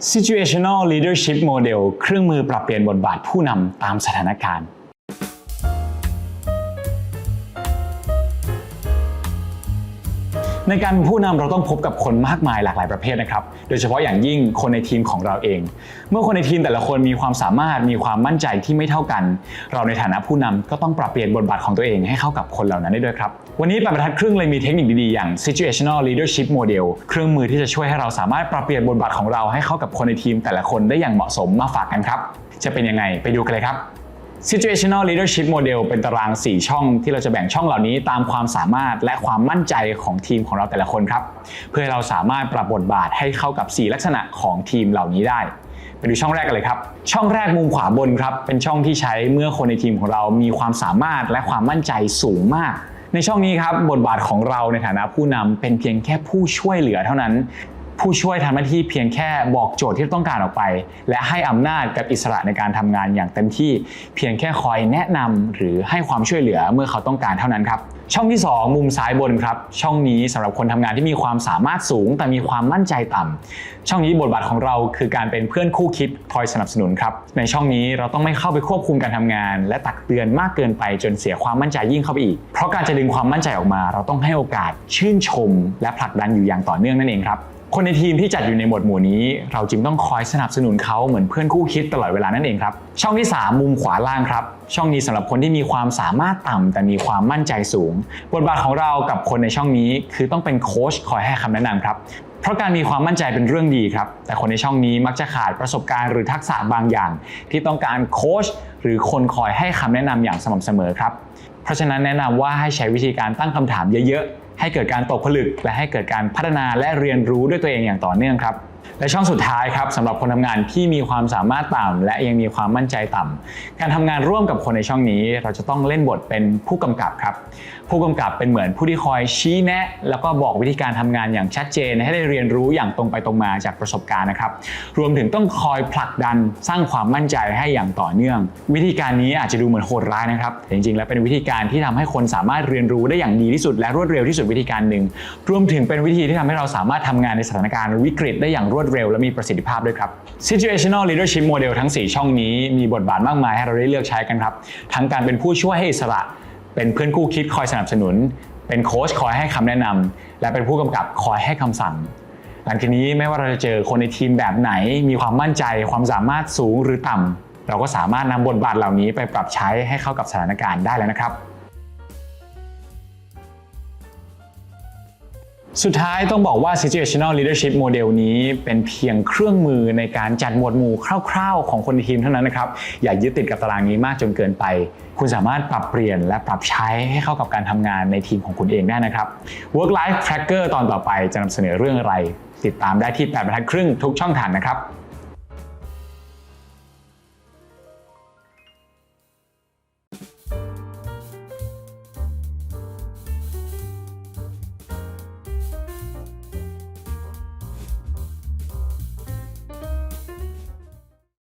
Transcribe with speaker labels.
Speaker 1: Situational Leadership Model เครื่องมือปรับเปลี่ยนบทบาทผู้นำตามสถานการณ์ ในการเป็นผู้นำเราต้องพบกับคนมากมายหลากหลายประเภทนะครับ โดยเฉพาะอย่างยิ่งคนในทีมของเราเอง เมื่อคนในทีมแต่ละคนมีความสามารถมีความมั่นใจที่ไม่เท่ากัน เราในฐานะผู้นำก็ต้องปรับเปลี่ยนบทบาทของตัวเองให้เข้ากับคนเหล่านั้นได้ด้วยครับ วันนี้ปบรรทัดครึ่งเลยมีเทคนิคดีๆอย่าง situational leadership model เครื่องมือที่จะช่วยให้เราสามารถปรับเปลี่ยนบทบาทของเราให้เข้ากับคนในทีมแต่ละคนได้อย่างเหมาะสมมาฝากกันครับ จะเป็นยังไงไปดูกันเลยครับ Situational Leadership Model เป็นตาราง 4 ช่องที่เราจะแบ่งช่องเหล่านี้ตามความสามารถและความมั่นใจของทีมของเราแต่ละคนครับ เพื่อให้เราสามารถปรับบทบาทให้เข้ากับ 4 ลักษณะของทีมเหล่านี้ได้ไปดูช่องแรกกันเลยครับ ช่องแรกมุมขวาบนครับ เป็นช่องที่ใช้เมื่อคนในทีมของเรามีความสามารถและความมั่นใจสูงมาก ในช่องนี้ครับบทบาทของเราในฐานะผู้นำเป็นเพียงแค่ผู้ช่วยเหลือเท่านั้น ผู้ช่วยทำหน้าที่เพียงแค่บอกโจทย์ที่ต้องการออกไป และให้อำนาจกับอิสระในการทำงานอย่างเต็มที่ เพียงแค่คอยแนะนำหรือให้ความช่วยเหลือเมื่อเขาต้องการเท่านั้นครับช่องที่ 2 มุมซ้ายบนครับ ช่องนี้สำหรับคนทำงานที่มีความสามารถสูง แต่มีความมั่นใจต่ำช่องนี้บทบาทของเราคือการเป็นเพื่อนคู่คิดคอยสนับสนุนครับ ในช่องนี้เราต้องไม่เข้าไปควบคุมการทำงาน และตักเตือนมากเกินไปจนเสียความมั่นใจยิ่งเข้าไปอีก เพราะการจะดึงความมั่นใจออกมา เราต้องให้โอกาสชื่นชม และผลักดันอยู่อย่างต่อเนื่องนั่นเองครับ คนในทีมที่จัดอยู่ในหมวดหมู่นี้ เราจึงต้องคอยสนับสนุนเขาเหมือนเพื่อนคู่คิดตลอดเวลานั่นเองครับ ช่องที่ 3 มุมขวาล่างครับ ช่องนี้สำหรับคนที่มีความสามารถต่ำแต่มีความมั่นใจสูง บทบาทของเรากับคนในช่องนี้ คือต้องเป็นโค้ชคอยให้คำแนะนำครับเพราะการมีความมั่นใจเป็นเรื่องดีครับ แต่คนในช่องนี้มักจะขาดประสบการณ์หรือทักษะบางอย่าง ที่ต้องการโค้ชหรือคนคอยให้คำแนะนำอย่างสม่ำเสมอครับ เพราะฉะนั้นแนะนำว่าให้ใช้วิธีการตั้งคำถามเยอะๆ ให้เกิดการตกผลึก และให้เกิดการพัฒนาและเรียนรู้ด้วยตัวเองอย่างต่อเนื่องครับ และช่องสุดท้ายครับสำหรับคนทำงานที่มีความสามารถต่ำและยังมีความมั่นใจต่ำการทำงานร่วมกับคนในช่องนี้ เราจะต้องเล่นบทเป็นผู้กำกับครับ ผู้กำกับเป็นเหมือนผู้ที่คอยชี้แนะ แล้วก็บอกวิธีการทำงานอย่างชัดเจน ให้ได้เรียนรู้อย่างตรงไปตรงมาจากประสบการณ์นะครับ รวมถึงต้องคอยผลักดันสร้างความมั่นใจให้อย่างต่อเนื่อง วิธีการนี้อาจจะดูเหมือนโหดร้ายนะครับแต่จริงๆ แล้วเป็นวิธีการที่ทำให้คนสามารถเรียนรู้ได้อย่างดีที่สุด และรวดเร็วที่สุดวิธีการหนึ่งรวมถึงเป็นวิธีที่ทำให้เราสามารถทำงานในสถานการณ์วิกฤตได้อย่างรวดวดเร็วและมีประสิทธิภาพด้วยครับ Situational Leadership Model ทั้ง 4 ช่องนี้มีบทบาทมากมายให้เราได้เลือกใช้กันครับ ทั้งการเป็นผู้ช่วยให้อิสระ เป็นเพื่อนคู่คิดคอยสนับสนุน เป็นโค้ชคอยให้คำแนะนำและเป็นผู้กำกับคอยให้คำสั่งหลังจากนี้ไม่ว่าเราจะเจอคนในทีมแบบไหน มีความมั่นใจความสามารถสูงหรือต่ำเราก็สามารถนำบทบาทเหล่านี้ไปปรับใช้ให้เข้ากับสถานการณ์ได้แล้วนะครับ สุดท้ายต้องบอกว่า situational leadership model นี้เป็นเพียงเครื่องมือในการจัดหมวดหมู่คร่าวๆ ของคนในทีมเท่านั้นนะครับ อย่ายึดติดกับตารางนี้มากจนเกินไป คุณสามารถปรับเปลี่ยนและปรับใช้ให้เข้ากับการทำงานในทีมของคุณเองได้นะครับ work life tracker ตอนต่อไปจะนำเสนอเรื่องอะไร ติดตามได้ที่แปดบรรทัดครึ่งทุกช่องทางนะครับ